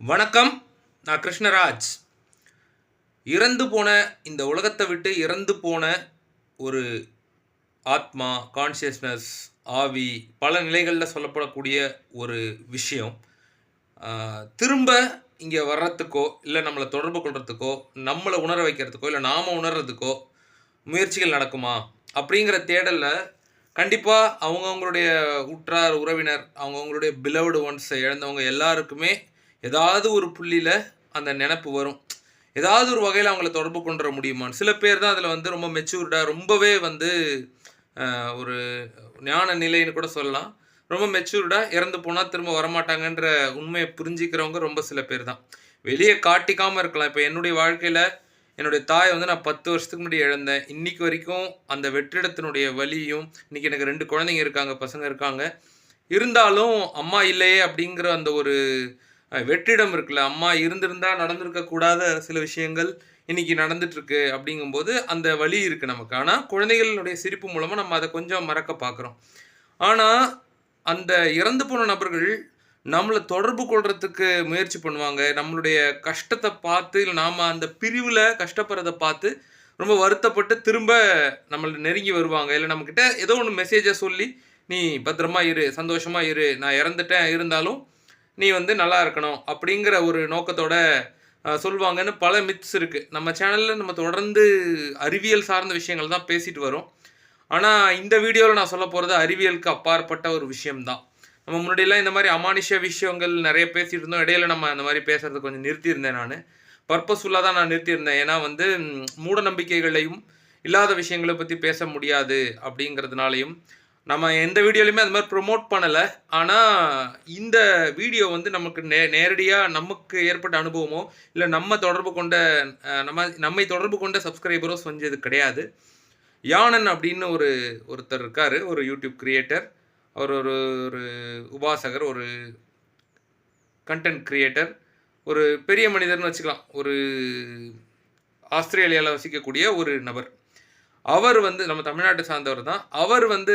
வணக்கம் நான் கிருஷ்ணராஜ். இறந்து போன இந்த உலகத்தை விட்டு இறந்து போன ஒரு ஆத்மா கான்ஷியஸ்னஸ் ஆவி பல நிலைகளில் சொல்லப்படக்கூடிய ஒரு விஷயம். திரும்ப இங்கே வர்றதுக்கோ இல்லை நம்மளை தொடர்பு கொள்றதுக்கோ நம்மளை உணர வைக்கிறதுக்கோ இல்லை நாம் உணர்கிறதுக்கோ முயற்சிகள் நடக்குமா? அப்படிங்கிற தேடலில் கண்டிப்பாக அவங்கவுங்களுடைய உற்றார் உறவினர் அவங்கவுங்களுடைய பிலவ்டு ஒன்ஸை இழந்தவங்க எல்லாருக்குமே ஏதாவது ஒரு புள்ளியில் அந்த நினப்பு வரும். ஏதாவது ஒரு வகையில் அவங்கள தொடர்பு கொண்டுற முடியுமான்னு. சில பேர் தான் அதில் வந்து ரொம்ப மெச்சூர்டாக ரொம்பவே வந்து ஒரு ஞான நிலைன்னு கூட சொல்லலாம். ரொம்ப மெச்சூர்டாக இறந்து போனால் திரும்ப வரமாட்டாங்கன்ற உண்மையை புரிஞ்சிக்கிறவங்க ரொம்ப சில பேர் தான். வெளியே காட்டிக்காமல் இருக்கலாம். இப்போ என்னுடைய வாழ்க்கையில் என்னுடைய தாயை வந்து நான் பத்து வருஷத்துக்கு முன்னாடி இழந்தேன். இன்னைக்கு வரைக்கும் அந்த வெற்றிடத்தினுடைய வலியும் இன்றைக்கி எனக்கு ரெண்டு குழந்தைங்க இருக்காங்க பசங்க இருக்காங்க. இருந்தாலும் அம்மா இல்லையே அப்படிங்கிற அந்த ஒரு வெற்றிடம் இருக்குல்ல. அம்மா இருந்திருந்தா நடந்திருக்கக்கூடாத சில விஷயங்கள் இன்னைக்கு நடந்துட்டுருக்கு அப்படிங்கும்போது அந்த வழி இருக்குது நமக்கு. ஆனால் குழந்தைகளுடைய சிரிப்பு மூலமாக நம்ம அதை கொஞ்சம் மறக்க பார்க்குறோம் ஆனால் அந்த இறந்து போன நபர்கள் நம்மளை தொடர்பு கொள்றதுக்கு முயற்சி பண்ணுவாங்க. நம்மளுடைய கஷ்டத்தை பார்த்து இல்லை நாம் அந்த பிரிவில் கஷ்டப்படுறதை பார்த்து ரொம்ப வருத்தப்பட்டு திரும்ப நம்மளை நெருங்கி வருவாங்க. இல்லை நம்மக்கிட்ட ஏதோ ஒன்று மெசேஜை சொல்லி நீ பத்திரமா இரு சந்தோஷமாக இரு. நான் இறந்துட்டேன் இருந்தாலும் நீ வந்து நல்லா இருக்கணும் அப்படிங்கிற ஒரு நோக்கத்தோட சொல்லுவாங்கன்னு பல மித்ஸ் இருக்குது நம்ம சேனலில் நம்ம தொடர்ந்து அறிவியல் சார்ந்த விஷயங்கள் தான் பேசிட்டு வரோம். ஆனால் இந்த வீடியோவில் நான் சொல்ல போகிறது அறிவியலுக்கு அப்பாற்பட்ட ஒரு விஷயம்தான். நம்ம முன்னாடியெல்லாம் இந்த மாதிரி அமானுஷ விஷயங்கள் நிறைய பேசிகிட்டு இருந்தோம். இடையில நம்ம அந்த மாதிரி பேசுறது கொஞ்சம் நிறுத்தியிருந்தேன் நான். பர்பஸ்ஃபுல்லாக தான் நான் நிறுத்தியிருந்தேன். ஏன்னா வந்து மூட நம்பிக்கைகளையும் இல்லாத விஷயங்களை பற்றி பேச முடியாது அப்படிங்கிறதுனாலையும் நம்ம எந்த வீடியோலையுமே அது மாதிரி ப்ரொமோட் பண்ணலை. ஆனால் இந்த வீடியோ வந்து நமக்கு நே நேரடியாக நமக்கு ஏற்பட்ட அனுபவமோ இல்லை நம்ம தொடர்பு கொண்ட நம்ம நம்மை தொடர்பு கொண்ட சப்ஸ்கிரைபரோ செஞ்சது கிடையாது. யானன் அப்படின்னு ஒரு ஒருத்தர் இருக்கார் ஒரு யூடியூப் கிரியேட்டர் அவர் ஒரு ஒரு உபாசகர் ஒரு கண்டென்ட் கிரியேட்டர் ஒரு பெரிய மனிதர்னு வச்சுக்கலாம். ஒரு ஆஸ்திரேலியாவில் வசிக்கக்கூடிய ஒரு நபர். அவர் வந்து நம்ம தமிழ்நாட்டை சார்ந்தவர் தான். அவர் வந்து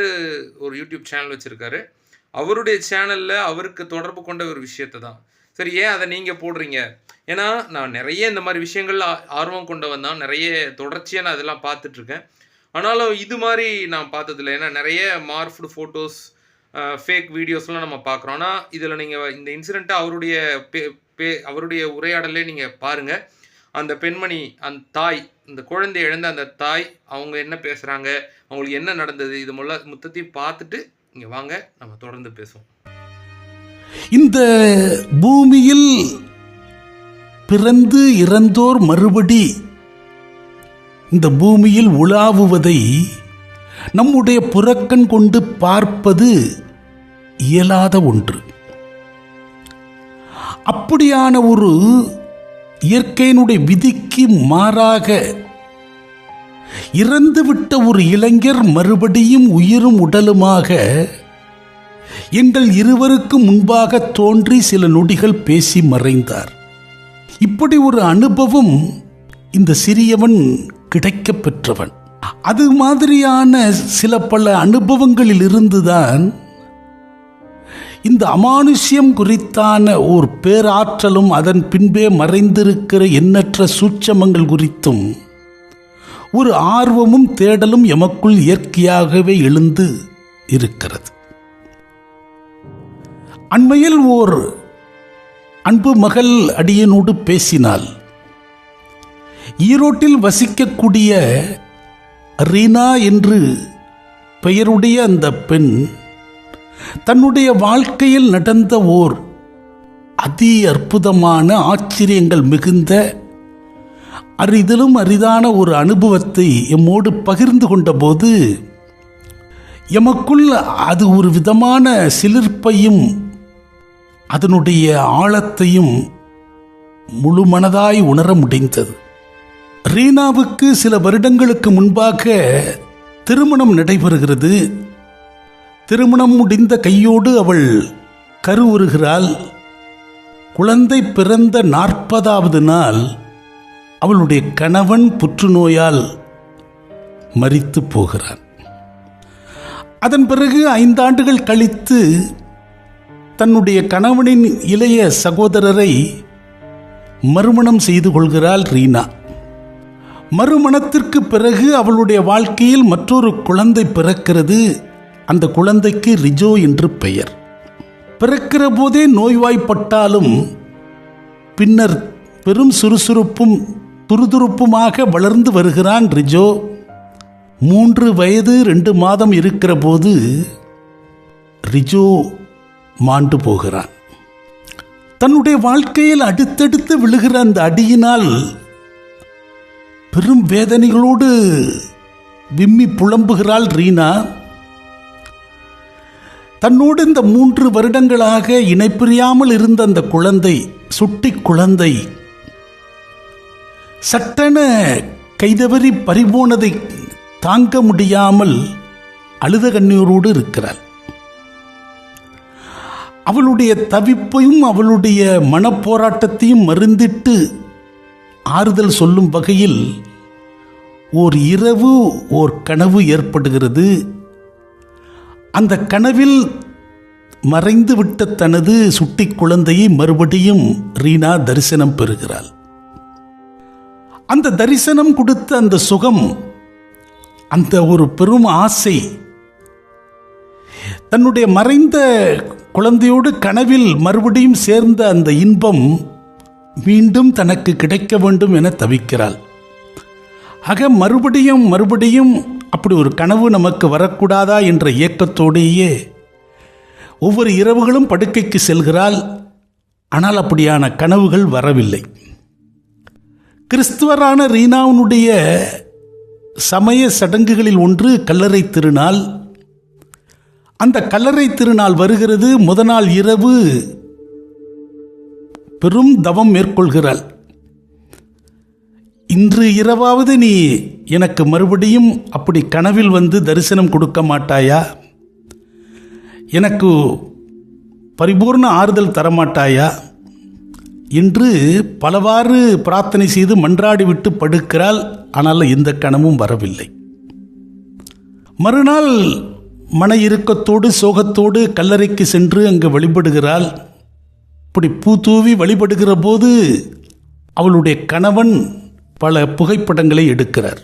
ஒரு யூடியூப் சேனல் வச்சுருக்காரு. அவருடைய சேனலில் அவருக்கு தொடர்பு கொண்ட ஒரு விஷயத்தை தான். சரி ஏன் அதை நீங்கள் போடுறீங்க? ஏன்னா நான் நிறைய இந்த மாதிரி விஷயங்கள் ஆ- ஆர்வம் கொண்டவன் தான். நிறைய தொடர்ச்சியாக நான் அதெல்லாம் பார்த்துட்ருக்கேன். ஆனாலும் இது மாதிரி நான் பார்த்ததில்ல. ஏன்னா நிறைய மார்ஃப்டு ஃபோட்டோஸ் ஃபேக் வீடியோஸ்லாம் நம்ம பார்க்குறோம். ஆனால் இதில் நீங்கள் இந்த இன்சிடெண்ட்டை அவருடைய பே பே அவருடைய உரையாடலே நீங்கள் பாருங்கள் அந்த பெண்மணி அந்த தாய் இந்த குழந்தை எழுந்த அந்த தாய் அவங்க என்ன பேசுகிறாங்க அவங்களுக்கு என்ன நடந்தது இது முல்ல மொத்தத்தையும் பார்த்துட்டு இங்கே வாங்க நம்ம தொடர்ந்து பேசுவோம். இந்த பூமியில் பிறந்து இறந்தோர் மறுபடி இந்த பூமியில் உலாவுவதை நம்முடைய புறக்கண் கொண்டு பார்ப்பது இயலாத ஒன்று. அப்படியான ஒரு இயற்கையினுடைய விதிக்கு மாறாக இறந்துவிட்ட ஒரு இளைஞர் மறுபடியும் உயிரும் உடலுமாக எங்கள் இருவருக்கு முன்பாக தோன்றி சில நொடிகள் பேசி மறைந்தார். இப்படி ஒரு அனுபவம் இந்த சிறியவன் கிடைக்கப் பெற்றவன் அது மாதிரியான சில பல அனுபவங்களில் இருந்துதான் இந்த அமானுஷ்யம் குறித்தான ஓர் பேராற்றலும் அதன் பின்பே மறைந்திருக்கிற எண்ணற்ற சூட்சமங்கள் குறித்தும் ஒரு ஆர்வமும் தேடலும் எமக்குள் இயற்கையாகவே எழுந்து இருக்கிறது. அண்மையில் ஓர் அன்பு மகள் அடியனோடு பேசினால் ஈரோட்டில் வசிக்கக்கூடிய ரீனா என்று பெயருடைய அந்த பெண் தன்னுடைய வாழ்க்கையில் நடந்த ஓர் அதி அற்புதமான ஆச்சரியங்கள் மிகுந்த அரிதிலும் அரிதான ஒரு அனுபவத்தை எம்மோடு பகிர்ந்து கொண்டபோது எமக்குள் அது ஒரு விதமான சிலிர்ப்பையும் அதனுடைய ஆழத்தையும் முழுமனதாய் உணர முடிந்தது. ரீனாவுக்கு சில வருடங்களுக்கு முன்பாக திருமணம் நடைபெறுகிறது. திருமணம் முடிந்த கையோடு அவள் கருவுறுகிறாள். குழந்தை பிறந்த நாற்பதாவது நாள் அவளுடைய கணவன் புற்றுநோயால் மறித்து போகிறான். அதன் பிறகு ஐந்தாண்டுகள் கழித்து தன்னுடைய கணவனின் இளைய சகோதரரை மறுமணம் செய்து கொள்கிறாள் ரீனா. மறுமணத்திற்கு பிறகு அவளுடைய வாழ்க்கையில் மற்றொரு குழந்தை பிறக்கிறது. அந்த குழந்தைக்கு ரிஜோ என்று பெயர். பிறக்கிற போதே நோய்வாய்ப்பட்டாலும் பின்னர் பெரும் சுறுசுறுப்பும் துருதுருப்புமாக வளர்ந்து வருகிறான் ரிஜோ. மூன்று வயது ரெண்டு மாதம் இருக்கிற போது ரிஜோ மாண்டு போகிறான். தன்னுடைய வாழ்க்கையில் அடுத்தடுத்து விழுகிற அந்த அடியினால் பெரும் வேதனைகளோடு விம்மி புலம்புகிறாள் ரீனா. தன்னோடு இந்த மூன்று வருடங்களாக இணைப்பிரியாமல் இருந்த அந்த குழந்தை சுட்டி குழந்தை சட்டென கைதவறி பறிபோனதை தாங்க முடியாமல் அழுத கண்ணீரோடு இருக்கிறாள். அவளுடைய தவிப்பையும் அவளுடைய மனப்போராட்டத்தையும் மருந்திட்டு ஆறுதல் சொல்லும் வகையில் ஓர் இரவு ஓர் கனவு ஏற்படுகிறது. அந்த கனவில் மறைந்து விட்ட தனது சுட்டி குழந்தையை மறுபடியும் ரீனா தரிசனம் பெறுகிறாள். அந்த தரிசனம் கொடுத்த அந்த சுகம் அந்த ஒரு பெரும் ஆசை தன்னுடைய மறைந்த குழந்தையோடு கனவில் மறுபடியும் சேர்ந்த அந்த இன்பம் மீண்டும் தனக்கு கிடைக்க வேண்டும் என தவிக்கிறாள். ஆக மறுபடியும் மறுபடியும் அப்படி ஒரு கனவு நமக்கு வரக்கூடாதா என்ற இயக்கத்தோடேயே ஒவ்வொரு இரவுகளும் படுக்கைக்கு செல்கிறாள். ஆனால் அப்படியான கனவுகள் வரவில்லை. கிறிஸ்துவரான ரீனாவுனுடைய சமய சடங்குகளில் ஒன்று கல்லறை திருநாள். அந்த கல்லறை திருநாள் வருகிறது. முத நாள் இரவு பெரும் தவம் மேற்கொள்கிறாள். இன்று இரவாவது நீ எனக்கு மறுபடியும் அப்படி கனவில் வந்து தரிசனம் கொடுக்க மாட்டாயா? எனக்கு பரிபூர்ண ஆறுதல் தரமாட்டாயா? என்று பலவாறு பிரார்த்தனை செய்து மன்றாடி விட்டு படுக்கிறாள் ஆனால் எந்த கணமும் வரவில்லை. மறுநாள் மன இறுக்கத்தோடு சோகத்தோடு கல்லறைக்கு சென்று அங்கு வழிபடுகிறாள். இப்படி பூ தூவி வழிபடுகிற போது அவளுடைய கணவன் பல புகைப்படங்களை எடுக்கிறார்.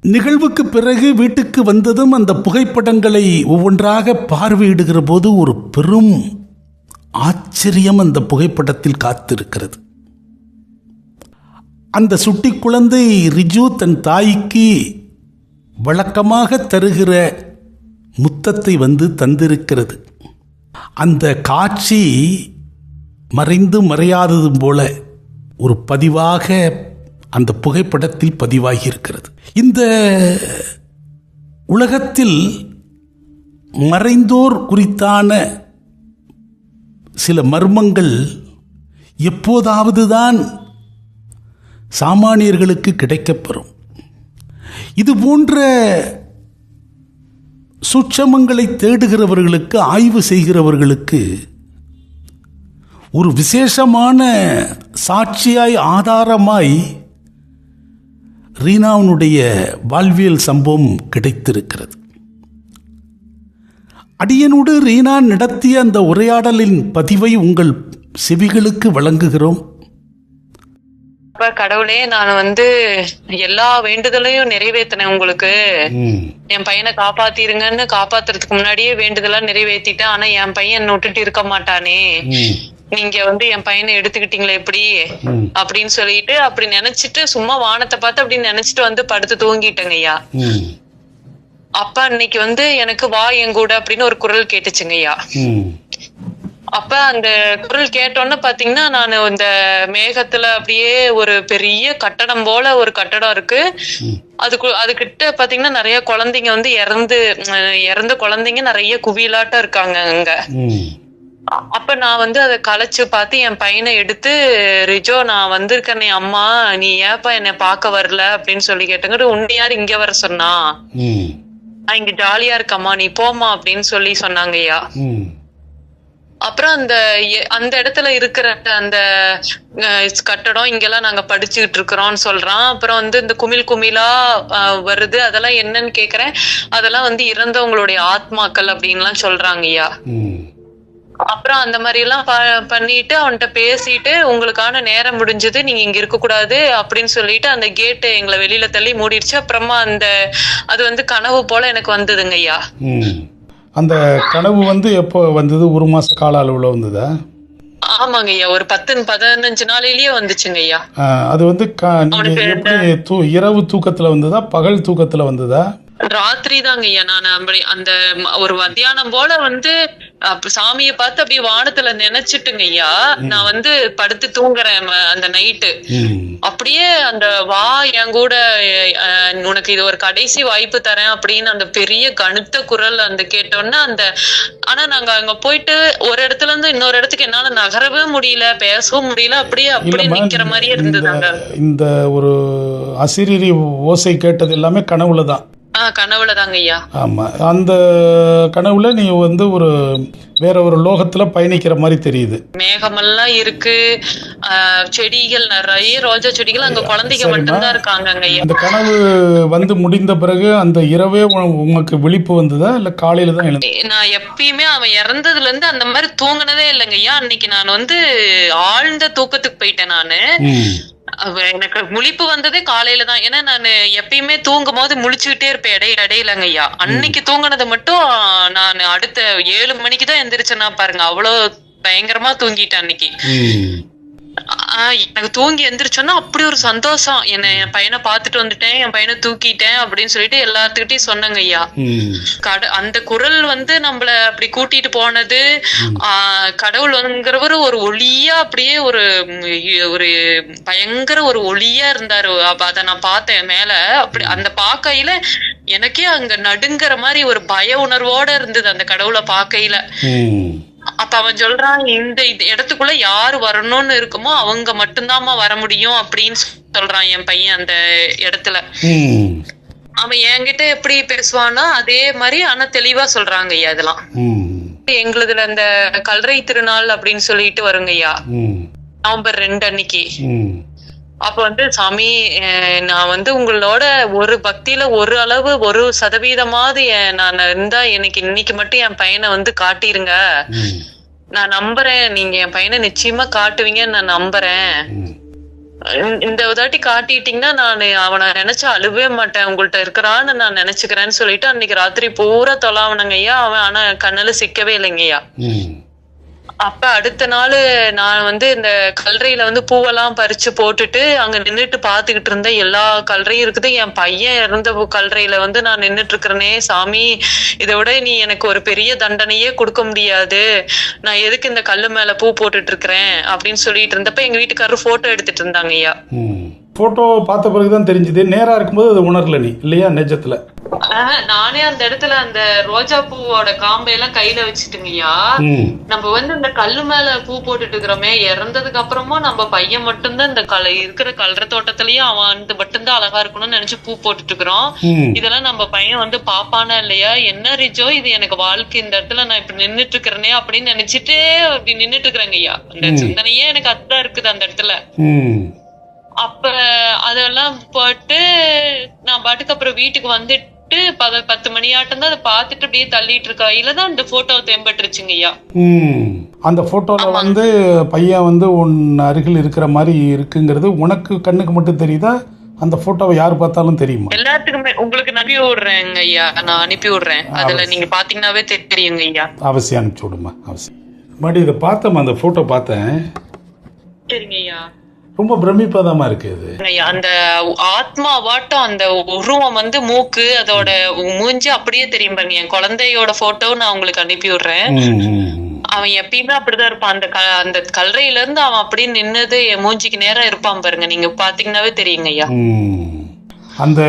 நிகழ்வுக்கு பிறகு வீட்டுக்கு வந்ததும் அந்த புகைப்படங்களை ஒவ்வொன்றாக பார்வையிடுகிற போது ஒரு பெரும் ஆச்சரியம் அந்த புகைப்படத்தில் காத்திருக்கிறது. அந்த சுட்டி குழந்தை ரிஜு தன் தாய்க்கு வழக்கமாக தருகிற முத்தத்தை வந்து தந்திருக்கிறது. அந்த காட்சி மறைந்து மறையாததும் போல ஒரு பதிவாக அந்த புகைப்படத்தில் பதிவாகி இருக்கிறது இந்த உலகத்தில் மறைந்தோர் குறித்தான சில மர்மங்கள் எப்போதாவது தான் சாமானியர்களுக்கு கிடைக்கப்பெறும். இது போன்ற சுட்சமங்களை தேடுகிறவர்களுக்கு ஆய்வு செய்கிறவர்களுக்கு ஒரு விசேஷமான சாட்சியாய் ஆதாரமாய் ரீனாவினுடைய வாழ்வியல் சம்பவம் கிடைத்திருக்கிறது. அடியனோடு ரீனா நடத்திய அந்த உரையாடலின் பதிவை உங்கள் செவிகளுக்கு வழங்குகிறோம். கடவுளே நான் வந்து எல்லா வேண்டுதலையும் நிறைவேத்தினேன் உங்களுக்கு. என் பையனை காப்பாத்திருங்கன்னு காப்பாத்துறதுக்கு முன்னாடியே வேண்டுதலா நிறைவேத்திட்டேன் ஆனா என் பையன் விட்டுட்டு இருக்க மாட்டானே. நீங்க வந்து என் பையனை எடுத்துக்கிட்டீங்களே எப்படி அப்படின்னு சொல்லிட்டு அப்படி நினைச்சிட்டு சும்மா வானத்தை பார்த்து அப்படி நினைச்சிட்டு வந்து படுத்து தூங்கிட்டேங்க ஐயா. அப்ப அன்னைக்கு வந்து எனக்கு வா என் கூட அப்படின்னு ஒரு குரல் கேட்டுச்சுங்க ஐயா. அப்ப அந்த குரல் கேட்டோன்னு பாத்தீங்கன்னா நான் இந்த மேகத்துல அப்படியே ஒரு பெரிய கட்டடம் போல ஒரு கட்டடம் இருக்கு. அதுக்கு அதுகிட்ட பாத்தீங்கன்னா நிறைய குழந்தைங்க வந்து இறந்து இறந்த குழந்தைங்க நிறைய குவியலாட்டம் இருக்காங்க அங்க. அப்ப நான் வந்து அதை களைச்சு பார்த்து என் பையனை எடுத்து ரிஜோ நான் வந்திருக்கேனே அம்மா நீ ஏப்பா என்னை பார்க்க வரல? அப்படின்னு சொல்லி கேட்டங்க உன்னை யார் இங்க வர சொன்னா? நான் இங்க ஜாலியா இருக்கம்மா நீ போம்மா அப்படின்னு சொல்லி சொன்னாங்க ஐயா அப்புறம் அந்த அந்த இடத்துல இருக்கிற அந்த கட்டடம் இங்கெல்லாம் நாங்க படிச்சுக்கிட்டு இருக்கிறோம்னு சொல்றான். அப்புறம் வந்து இந்த குமிழ் குமிழா வருது. அதெல்லாம் என்னன்னு கேக்குறேன். அதெல்லாம் வந்து இறந்தவங்களுடைய ஆத்மாக்கள் அப்படின்லாம் சொல்றாங்க ஐயா ம், அப்புறம் அந்த மாதிரி எல்லாம் பண்ணிட்டு அவன்கிட்ட பேசிட்டு உங்களுக்கான நேரம் முடிஞ்சது நீங்க இங்க இருக்க கூடாது அப்படின்னு சொல்லிட்டு அந்த கேட்டு எங்களை வெளியில தள்ளி மூடிடுச்சு. அப்புறமா அந்த அது வந்து கனவு போல எனக்கு வந்ததுங்க ஐயா. அந்த கனவு வந்து எப்போ வந்தது? ஒரு மாத கால அளவில் வந்ததா? ஆமாங்க ஐயா. ஒரு பத்து பதினஞ்சு நாளையிலேயே வந்துச்சுங்க ஐயா. அது வந்து எப்படி இரவு தூக்கத்தில் வந்ததா? பகல் தூக்கத்தில் வந்ததா? ராத்திரி தாங்க ஐயா நான் அப்படி அந்த ஒரு மத்தியானம் போல வந்து சாமியை பார்த்து அப்படியே வானத்துல நினைச்சிட்டுங்க ஐயா நான் வந்து படுத்து தூங்குறேன் அந்த நைட்டு. அப்படியே அந்த வா என் கூட உனக்கு இது ஒரு கடைசி வாய்ப்பு தரேன் அப்படின்னு அந்த பெரிய கனுத்த குரல் அந்த கேட்டோன்னே அந்த ஆனா நாங்க அங்க போயிட்டு ஒரு இடத்துல இருந்து இன்னொரு இடத்துக்கு என்னால நகரவே முடியல பேசவும் முடியல அப்படியே அப்படியே நிக்கிற மாதிரியே இருந்தது இந்த அங்க. இந்த ஒரு அசிரிரி ஓசை கேட்டது எல்லாமே கனவுல தான். ஆஹ் கனவுல தாங்க ஐயா ஆமாம் அந்த கனவுல நீ வந்து ஒரு வேற ஒரு லோகத்தில் பயணிக்கிற மாதிரி தெரியுது. மேகமெல்லாம் இருக்கு. செடிகள் நிறைய ரோஜா செடிகள் அங்க குழந்தைங்க. மட்டும்தான் இருக்காங்க அந்த கனவு வந்து முடிந்த பிறகு அந்த இரவே உ- உங்களுக்கு விழிப்பு வந்ததா? இல்லை காலையில் தான் எழுந்து? நான் எப்பயுமே அவன் இறந்ததுல இருந்து அந்த மாதிரி தூங்குனதே இல்லைங்க ஐயா அன்னைக்கு நான் வந்து ஆழ்ந்த தூக்கத்துக்கு போயிட்டேன் நானு. எனக்கு முழிப்பு வந்ததே காலையில தான். ஏன்னா நான் எப்பயுமே தூங்கும் போது முழிச்சுக்கிட்டே இருப்பேன் இடையில இடையிலங்க ஐயா. அன்னைக்கு தூங்குனது மட்டும் நான் அடுத்த ஏழு மணிக்கு தான் எந்திரிச்சேன்னா பாருங்க அவ்வளவு பயங்கரமா தூங்கிட்டேன் அன்னைக்கு. எனக்கு தூங்கி எந்திரிச்சோன்னா அப்படி ஒரு சந்தோஷம். என்ன என் பையனை பார்த்துட்டு வந்துட்டேன் என் பையனை தூக்கிட்டேன் அப்படின்னு சொல்லிட்டு எல்லாத்துக்கிட்டையும் சொன்னங்க ஐயா. கட அந்த குரல் வந்து நம்மள அப்படி கூட்டிட்டு போனது கடவுள் வந்துங்கிறவர் ஒரு ஒளியா அப்படியே ஒரு ஒரு பயங்கர ஒரு ஒளியா இருந்தாரு. அப்ப அத நான் பார்த்தேன் மேல. அப்படி அந்த பார்க்கையில எனக்கே அங்க நடுங்கிற மாதிரி ஒரு பய உணர்வோட இருந்தது அந்த கடவுளை பார்க்கையில. ம். அப்ப அவன் சொல்றான் இந்த இடத்துக்குள்ள யாரு வரணும்னு இருக்குமோ அவங்க மட்டும்தாம்மா வர முடியும் அப்படின்னு சொல்றான் என் பையன் அந்த இடத்துல. அவன் என்கிட்ட எப்படி பேசுவான்னா அதே மாதிரி ஆனா தெளிவா சொல்றாங்க ஐயா இதெல்லாம். எங்களுதுல இந்த கல்றை திருநாள் அப்படின்னு சொல்லிட்டு வருங்க ஐயா ம். நவம்பர் ரெண்டு அன்னைக்கு. அப்ப வந்து சாமி நான் வந்து உங்களோட ஒரு பக்தியில ஒரு அளவு ஒரு சதவீதமாவது நான் இருந்தா எனக்கு இன்னைக்கு மட்டும் என் பையனை வந்து காட்டிருங்க. நான் நம்புறேன். நீங்க என் பையனை நிச்சயமா காட்டுவீங்கன்னு நான் நம்புறேன். இந்த- தாட்டி காட்டிட்டீங்கன்னா நான் அவனை நினைச்சு அழுவே மாட்டேன். உங்கள்ட்ட இருக்கிறான்னு நான் நினைச்சுக்கிறேன்னு சொல்லிட்டு அன்னைக்கு ராத்திரி பூரா தொலாவனங்க ஐயா அவன் ஆனா கண்ணுல சிக்கவே இல்லைங்க ஐயா ம். அப்ப அடுத்த நாள் நான் வந்து இந்த கல்லறையில வந்து பூவெல்லாம் பறிச்சு போட்டுட்டு அங்க நின்றுட்டு பாத்துக்கிட்டு இருந்தேன் எல்லா கல்லறையும் இருக்குது. என் பையன் இறந்த கல்லறையில வந்து நான் நின்றுட்டு இருக்கிறனே சாமி. இதை விட நீ எனக்கு ஒரு பெரிய தண்டனையே கொடுக்க முடியாது. நான் எதுக்கு இந்த கல்லு மேல பூ போட்டுட்டு இருக்கிறேன் அப்படின்னு சொல்லிட்டு இருந்தப்ப எங்க வீட்டுக்காரர் போட்டோ எடுத்துட்டு இருந்தாங்க ஐயா. போட்டோ ஃபோட்டோ பார்த்த பிறகுதான் தான் தெரிஞ்சுது. நேராக இருக்கும்போது அது உணரல நீ. இல்லையா? நெஜத்துல. நானே அந்த இடத்துல அந்த ரோஜா பூவோட காம்பையெல்லாம் கையில வச்சுட்டுங்கய்யா நம்ம வந்து இந்த கல்லு மேல பூ போட்டுட்டு இருக்கிறோமே இறந்ததுக்கு அப்புறமும் நம்ம பையன் மட்டும்தான் இந்த கல இருக்கிற கல்ற தோட்டத்திலயும் அவன் வந்து மட்டும்தான் அழகா இருக்கணும்னு நினைச்சு பூ போட்டுட்டு இருக்கிறோம். இதெல்லாம் நம்ம பையன் வந்து பாப்பானா இல்லையா? என்ன ரிஜோ இது? எனக்கு வாழ்க்கை இந்த இடத்துல நான் இப்ப நின்னுட்டு இருக்கிறேனே அப்படின்னு நினைச்சிட்டு அப்படி நின்னுட்டு இருக்கிறேங்க ஐயா. அந்த சிந்தனையே எனக்கு அதுதான் இருக்குது அந்த இடத்துல. அப்ப அதெல்லாம் போட்டு நான் பாட்டுக்கு அப்புறம் வீட்டுக்கு வந்துட்டு பத பத்து மணி ஆட்டம் தான் அதை பார்த்துட்டு அப்படியே தள்ளிட்டு இருக்கையில தான் அந்த போட்டோ தெம்பட்டுருச்சுங்க ஐயா. அந்த ஃபோட்டோவில் வந்து பையன் வந்து உன் அருகில் இருக்கிற மாதிரி இருக்குங்கிறது உனக்கு கண்ணுக்கு மட்டும் தெரியுதா? அந்த ஃபோட்டோவை யார் பார்த்தாலும் தெரியுமா? எல்லாத்துக்குமே உங்களுக்கு அனுப்பி விடுறேங்க ஐயா. நான் அனுப்பி விடுறேன். அதுல நீங்க பாத்தீங்கன்னாவே தெரியுங்க ஐயா. அவசியம் அனுப்பிச்சி விடுமா. அவசியம். மறுபடியும் இதை பார்த்தேம்மா அந்த ஃபோட்டோ பார்த்தேன். சரிங்க ஐயா. ரொம்ப பிரமிப்பாதமா இருக்கு இது. ஐயா, அந்த ஆத்மா வாட்டம் அந்த உருவம் வந்து மூக்கு அதோட மூஞ்சி அப்படியே தெரியும் பாருங்க. என் குழந்தையோட போட்டோ நான் உங்களுக்கு அனுப்பி விடுறேன். அவன் எப்பயுமே அப்படிதான் இருப்பான். அந்த க அந்த கல்லறையில இருந்து அவன் அப்படியே நின்னது என் மூஞ்சிக்கு நேரா இருப்பான் பாருங்க. நீங்க பாத்தீங்கன்னாவே தெரியுங்க ஐயா. அந்த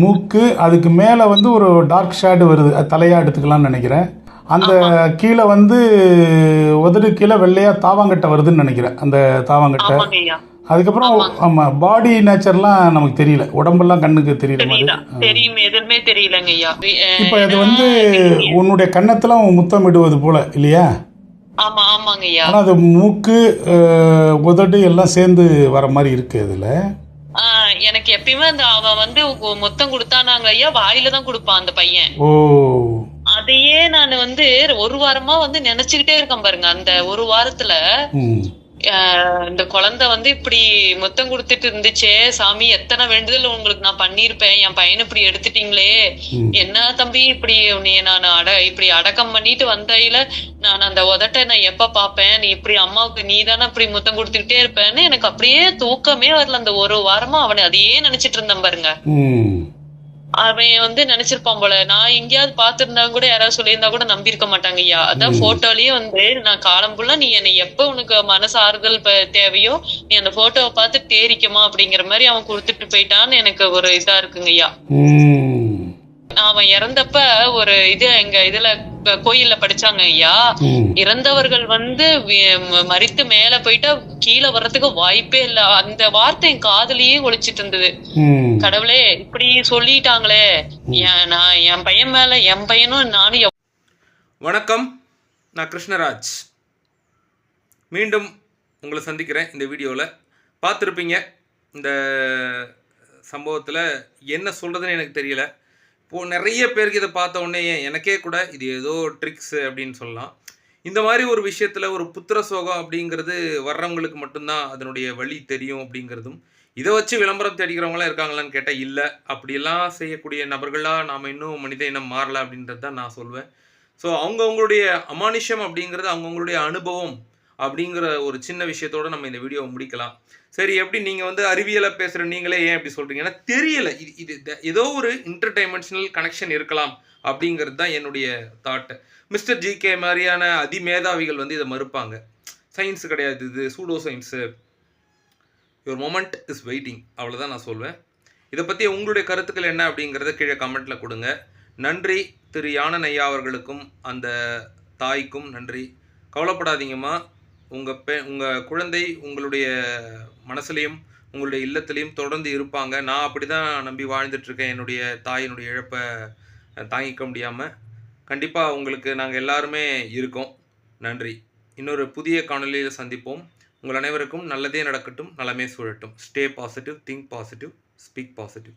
மூக்கு அதுக்கு மேலே வந்து ஒரு டார்க் ஷேடு வருது. தலையா எடுத்துக்கலாம்னு நினைக்கிறேன். அந்த கீழே வந்து உதடு கீழே வெள்ளையா தாவாங்கட்டை வருதுன்னு நினைக்கிறேன். அந்த தாவாங்கட்டை. அதுக்கப்புறம் ஆமாம் பாடி நேச்சர்லாம் நமக்கு தெரியல. உடம்பெல்லாம் கண்ணுக்கு தெரியல. மாதிரி தெரியும் எதுவுமே தெரியலங்க ஐயா. இப்போ அது வந்து உன்னுடைய கன்னத்தில் அவன் முத்தமிடுவது போல இல்லையா? ஆமா ஆமாங்க ஐயா. ஆனால் அது மூக்கு உதடு எல்லாம் சேர்ந்து வர மாதிரி இருக்கு அதில். எனக்கு எப்பயுமே அந்த அவன் வந்து மொத்தம் கொடுத்தானாங்க ஐயா வாயில தான் கொடுப்பான் அந்த பையன். ஓ. அதையே நான் வந்து ஒரு வாரமா வந்து நினைச்சுக்கிட்டே இருக்கேன் பாருங்க அந்த ஒரு வாரத்துல. இந்த குழந்தை வந்து இப்படி முத்தம் கொடுத்துட்டு இருந்துச்சே சாமி எத்தனை வேண்டுதல் உங்களுக்கு நான் பண்ணிருப்பேன் என் பையனை இப்படி எடுத்துட்டீங்களே. என்ன தம்பி இப்படி நீ நான் அட இப்படி அடக்கம் பண்ணிட்டு வந்தையில நான் அந்த உதட்ட நான் எப்ப பாப்பேன் நீ இப்படி அம்மாவுக்கு நீ தானே இப்படி முத்தம் கொடுத்துக்கிட்டே இருப்பேன்னு எனக்கு அப்படியே தூக்கமே வரல. அந்த ஒரு வாரமா அவனை அதையே நினைச்சிட்டு இருந்தேன் பாருங்க. அவன் வந்து நினைச்சிருப்பான் போல. நான் எங்கேயாவது பாத்திருந்தா கூட யாராவது சொல்லியிருந்தா கூட நம்பி இருக்க மாட்டாங்க ஐயா. அதான் போட்டோலயே வந்து நான் காலம் ஃபுல்லா நீ என்னை எப்ப உனக்கு மனசு ஆறுதல் தேவையோ நீ அந்த போட்டோவை பார்த்து தேரிக்கமா அப்படிங்கிற மாதிரி அவன் கொடுத்துட்டு போயிட்டான்னு எனக்கு ஒரு இதா இருக்குங்க ஐயா. அவன் இறந்தப்ப ஒரு இது எங்க இதுல கோயில்ல படிச்சாங்க ஐயா. இறந்தவர்கள் வந்து வி- ம- மரித்து மேல போயிட்டா கீழே வர்றதுக்கு வாய்ப்பே இல்ல. அந்த வார்த்தை என் காதுலயே ஒழிச்சிட்டு இருந்தது. கடவுளே இப்படி சொல்லிட்டாங்களே. என் நான் என் பையன் மேல என் பையனும் நானும் வணக்கம். நான் கிருஷ்ணராஜ். மீண்டும் உங்களை சந்திக்கிறேன் இந்த வீடியோவில் பார்த்துருப்பீங்க இந்த சம்பவத்தில் என்ன சொல்கிறதுன்னு எனக்கு தெரியல. இப்போது நிறைய பேருக்கு இதை பார்த்த உடனே எனக்கே கூட இது ஏதோ ட்ரிக்ஸு அப்படின்னு சொல்லலாம். இந்த மாதிரி ஒரு விஷயத்தில் ஒரு புத்திர சோகம் அப்படிங்கிறது வர்றவங்களுக்கு மட்டும்தான் அதனுடைய வழி தெரியும் அப்படிங்கிறதும். இதை வச்சு விளம்பரம் தேடிக்கிறவங்களாம் இருக்காங்களான்னு கேட்டால் இல்லை. அப்படியெல்லாம் செய்யக்கூடிய நபர்களாக நாம் இன்னும் மனித இனம் மாறலை அப்படின்றது தான் நான் சொல்வேன். ஸோ அவங்கவுங்களுடைய அமானுஷம் அப்படிங்கிறது அவங்கவுங்களுடைய அனுபவம் அப்படிங்கிற ஒரு சின்ன விஷயத்தோட நம்ம இந்த வீடியோவை முடிக்கலாம். சரி எப்படி நீங்கள் வந்து அறிவியலை பேசுகிற நீங்களே ஏன் இப்படி சொல்கிறீங்க ஏன்னா தெரியல. இது இது ஏதோ ஒரு இன்டர்டைமென்ஷனல் கனெக்ஷன் இருக்கலாம் அப்படிங்கிறது தான் என்னுடைய தாட்டு மிஸ்டர் ஜிகே மாதிரியான அதிமேதாவிகள் வந்து இதை மறுப்பாங்க. சயின்ஸ் கிடையாது இது pseudo science your moment is waiting அவ்வளோதான் நான் சொல்வேன். இதை பற்றி உங்களுடைய கருத்துக்கள் என்ன அப்படிங்கிறத கீழே கமெண்ட்டில் கொடுங்க. நன்றி திரு யானன் ஐயா அவர்களுக்கும் அந்த தாய்க்கும் நன்றி. கவலைப்படாதீங்கம்மா. உங்கள் பெ உங்கள் குழந்தை உங்களுடைய மனசுலையும் உங்களுடைய இல்லத்துலையும் தொடர்ந்து இருப்பாங்க. நான் அப்படி தான் நம்பி வாழ்ந்துட்டுருக்கேன். என்னுடைய தாயினுடைய இழப்பை தாங்கிக்க முடியாமல் கண்டிப்பாக உங்களுக்கு நாங்கள் எல்லாருமே இருக்கோம். நன்றி. இன்னொரு புதிய காணொளியில் சந்திப்போம். உங்கள் அனைவருக்கும் நல்லதே நடக்கட்டும் நலமே சூழட்டும். Stay positive think positive speak positive